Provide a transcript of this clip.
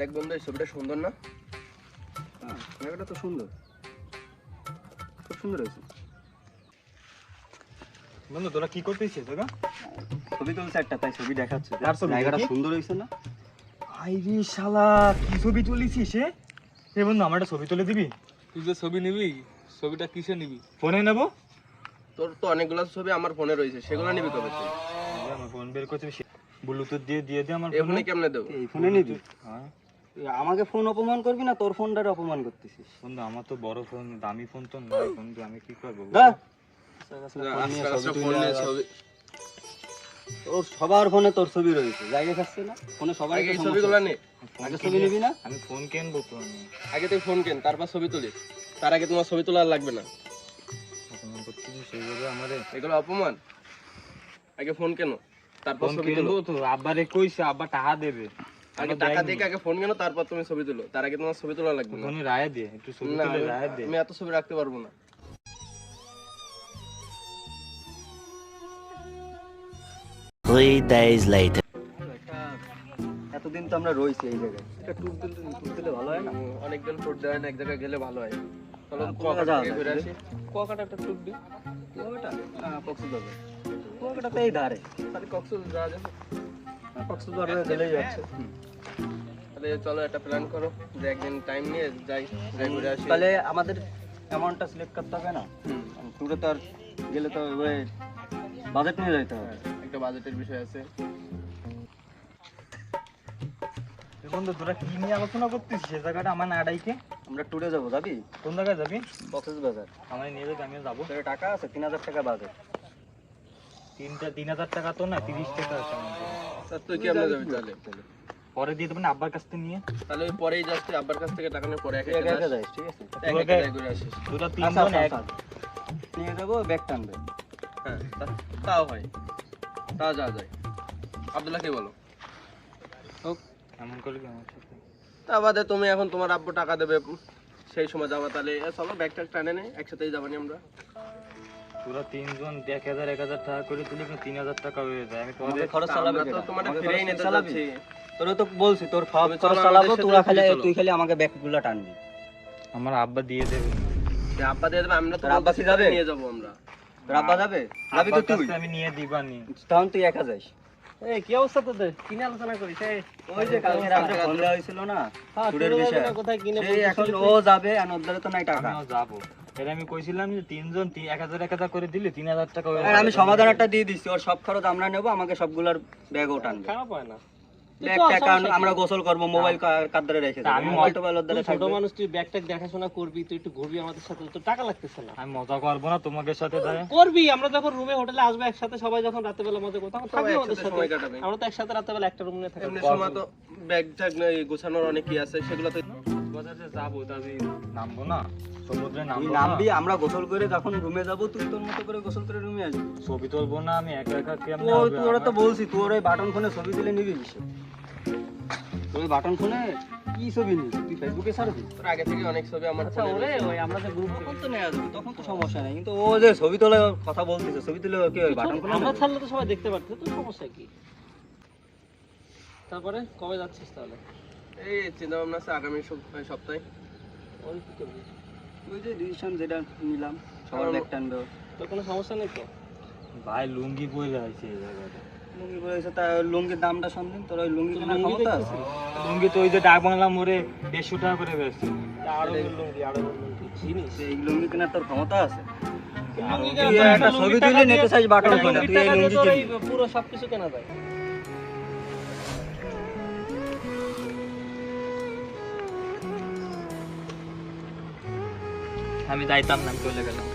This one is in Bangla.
দেখ বন্ধু এই ছবিটা সুন্দর না? হ্যাঁ, জায়গাটা তো সুন্দর। খুব সুন্দর হয়েছে। বন্ধু তোরা কি করতেছিস তোরা ছবি তুলছে একটা তাই ছবি দেখাচ্ছে। আর ছবি? জায়গাটা সুন্দর হয়েছে না? আইরে শালা কি ছবি তুলিছিস হে এ বন্ধু আমার একটা ছবি তুলে দিবি? তুই যে ছবি নিবি ছবিটা কিসে নিবি? ফোনে নেব? তোর তো অনেকগুলো ছবি আমার ফোনে রয়েছে সেগুলো নিবি কবে আমার ফোন বের করতে ব্লুটুথ দিয়ে দিয়ে দে আমার এই ফোনে কেমনে দেবো? এই ফোনে নিবি? হ্যাঁ। এ, আমাকে ফোন অপমান করবি না তোর ফোনটারে অপমান করতেছিস? বন্ধু আমার তো বড় ফোন দামি ফোন তো নাই বন্ধু আমি কি করব তোর সবার ফোনে তোর ছবি রয়েছে জায়গা থাকছে না ফোনে সবাই আগে ছবিগুলো নে। আগে ছবি নিবি না? আমি ফোন কিনবো তো আমি। আগে তুই ফোন কেন তারপর ছবি তুলিস তার আগে তোমার ছবি তোলা লাগবে না। অপমান করতেছিস সেইভাবে আমারে? এগুলো অপমান। আগে ফোন কেন তারপর ছবি কিনবো তুলো। তো আব্বারে কইছে আব্বা টাকা দেবে। আগে টাকা দিয়ে আগে ফোন কেন তারপর তুমি ছবি তুলো। তার আগে তোমার ছবি তোলা লাগবে না। ফোনে রায় দে একটু ছবি তুলে রায় দে। আমি এত ছবি রাখতে পারব না। Three days later. এতদিন তো আমরা রয়েছি এই জায়গায়। এটা ট্যুর দিলে ট্যুর দিলে ভালো হয় না? উম, অনেকদিন ট্যুর দেয় না এক জায়গায় গেলে ভালো হয়। চলো হ্যাঁ, কুয়াকাটা ঘুরে আসি। কুয়াকাটা একটা ট্যুর দিই কুয়াকাটা? হ্যাঁ কক্সবাজার। কুয়াকাটা তো এই ধারে। তাহলে কক্সবাজার যাওয়া যাবে। হ্যাঁ, কক্সবাজারে গেলেই যাচ্ছে। তাহলে চলো একটা প্ল্যান করো যে একদিন টাইম নিয়ে যাই যাই ঘুরে আসি। তাহলে আমাদের অ্যামাউন্টটা সিলেক্ট করতে হবে না? ট্যুরে তো আর গেলে তো ওই বাজেট নিয়ে যেতে হবে। একটা বাজেটের বিষয় আছে। বন্ধু তোরা কি নিয়ে আলোচনা করতেছিস সে জায়গাটা আমার না ডাইকে। আমরা ট্যুরে যাব যাবি? কোন জায়গায় যাবি? কক্সবাজার আমার নিয়ে যাবে আমিও যাব। তোর টাকা আছে? তিন হাজার টাকা বাজেট তিনটা তিন হাজার টাকা তো না তিরিশ টাকা আছে আমার তুই কেমন যাবি তাহলে? পরে দিয়ে দেবেন আব্বার কাছ থেকে নিয়ে। তাহলে ওই পরেই যাস তুই আব্বার কাছ থেকে টাকা নিয়ে পরে একা একা যাস। ঠিক আছে। একা একা যাই ঘুরে আসিস দুটা আচ্ছা, তিনজন আচ্ছা, এক। আচ্ছা। নিয়ে যাব ব্যাগ টানবে। হ্যাঁ তাও হয়। তাও যাওয়া যায় আব্দুল্লাহ কি বলো এমন করলে কি আমার তা বাদে তুমি এখন তোমার আব্বু টাকা দেবে সেই সময় যাবা তাহলে চলো ব্যাগ ট্যাগ টানে নে একসাথেই যাবানি আমরা। তোরা তিনজন এক হাজার এক হাজার টাকা করে তুলি কিন্তু তিন হাজার টাকা হয়ে যায়। আমি তোদের খরচ চালাবে চালাবি? তোরা তো বলছি তোর খাওয়া খরচ চালাবো তোরা খালি তুই খালি আমাকে ব্যাগগুলো টানবি। আমার আব্বা দিয়ে দেবে। আব্বা দিয়ে দেবে আমরা তোর আব্বা কি যাবে? নিয়ে যাব আমরা। তোর আব্বা যাবে? যাবি তো তুই। আমি নিয়ে দিবানি তখন তুই একা যাইস এই কি অবস্থা তোদের? কিনে আলোচনা করিস এই। ওই যে কালকে রাত্রে ফোন হয়েছিল না বিষয়ে। কোথায় কিনে এখন ও যাবে আর ওর দ্বারা তো নাই টাকা। যাব। এটা আমি কইছিলাম যে তিনজন এক হাজার এক হাজার করে দিলে তিন হাজার টাকা আর আমি যাবে। সমাধানটা দিয়ে দিচ্ছি ওর সব খরচ আমরা নেব আমাকে সবগুলোর ব্যাগও টানবে। খারাপ হয় না। আমরা গোসল করব মোবাইল কার রেখে আমি ছোট মানুষ তুই ব্যাগ ট্যাগ দেখাশোনা করবি তুই একটু ঘুরবি আমাদের সাথে তো টাকা লাগতেছে না। আমি মজা করব না তোমাদের সাথে করবি আমরা যখন রুমে হোটেলে আসব একসাথে সবাই যখন রাতে বেলা মজা করতাম থাকবি আমাদের সাথে। আমরা তো একসাথে রাতে বেলা একটা রুম নিয়ে থাকি সময় তো ব্যাগ ট্যাগ গোছানোর অনেক কি আছে সেগুলো তো বাজারে যাব তাহলে নামবো না? সমুদ্রে নামবো নামবি আমরা গোসল করে যখন রুমে যাব তুই তোর মতো করে গোসল করে রুমে আসবি। ছবি তুলবো না আমি একা একা কেমনে তুই হবে তুই ওরা তো আমার? বলছি তোর ওই বাটন ফোনে ছবি দিলে নিবি? ওই বাটন ফোনে কি ছবি নিবি? তুই ফেসবুকে ছাড়বি? তোর আগে থেকে অনেক ছবি আমার আচ্ছা ওরে ওই আমরা যে গ্রুপ তখন তো নেওয়া যাবে তখন তো সমস্যা নেই। কিন্তু ও যে ছবি তোলে কথা বলতেছে ছবি তুলে কি ওই বাটন ফোনে আমরা ছাড়লে তো সবাই দেখতে পারতো তো সমস্যা কি? তারপরে কবে যাচ্ছিস তাহলে? এই চিন্তা ভাবনা আছে আগামী সপ- সপ্তাহে। ওই যে ডিসিশন যেটা নিলাম সবার ব্যাগ টানবে। তোর কোনো সমস্যা নেই তো? ভাই লুঙ্গি পরে আছে এই জায়গাটা লুঙ্গি পরেছে তা লুঙ্গির দামটা শুনলেন তোর ওই লুঙ্গি কেনার ক্ষমতা? আছে লুঙ্গি তো ওই যে ডাক বাংলা মোড়ে দেড়শো টাকা করে বেচছে। আরও কি আরও কি চিনিস? সেই লুঙ্গি কেনার তোর ক্ষমতা আছে? লুঙ্গি ছবি তুলে নিতে চাইছ বাটন তুই এই লুঙ্গি পুরো সবকিছু কেনা যায়। আমি যাইতাম না চলে গেলাম।